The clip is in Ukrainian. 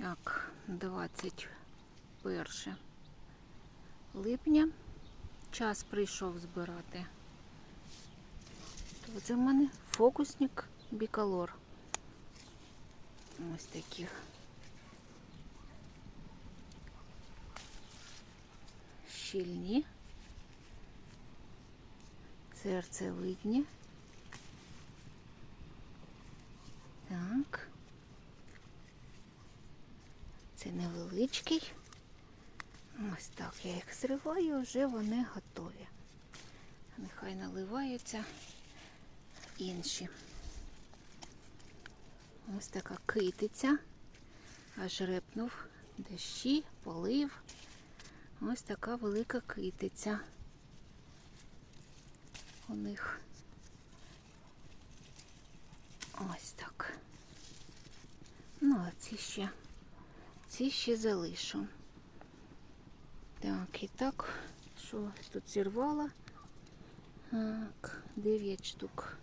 Так, 21 липня. Час прийшов збирати. Це в мене фокусник біколор. Ось таких. Щільні. Серцевидні. Так. Це невеличкий. Ось так я їх зриваю, вже вони готові. Нехай наливаються інші. Ось така китиця. Аж репнув дощі, полив. Ось така велика китиця. У них ось так. Ну, а ці ще, ці ще залишу. Так, і так, що тут зірвала? Так, 9 штук.